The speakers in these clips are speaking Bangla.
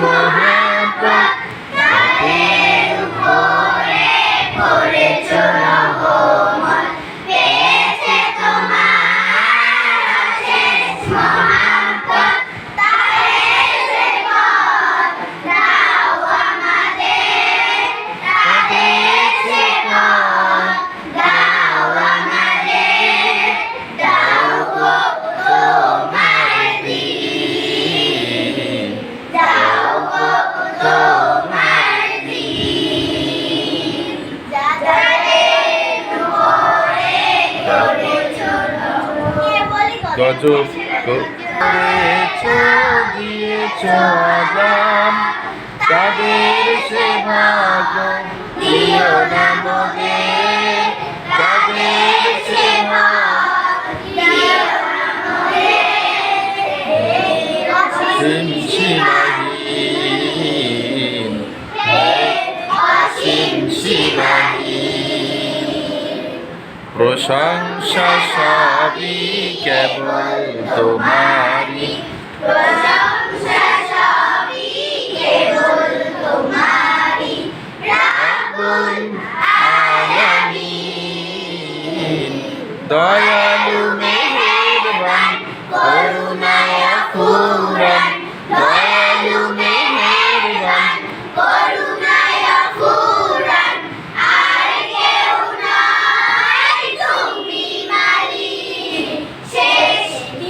Mohammed গজব দিয়েছ আজাম তাদের সে ভাগ দিও না মগে তাদের সে সিমসিমাহীন প্রশংসা সবই কেবল তোমারি দয়ালু মেহেরবান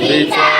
বিচার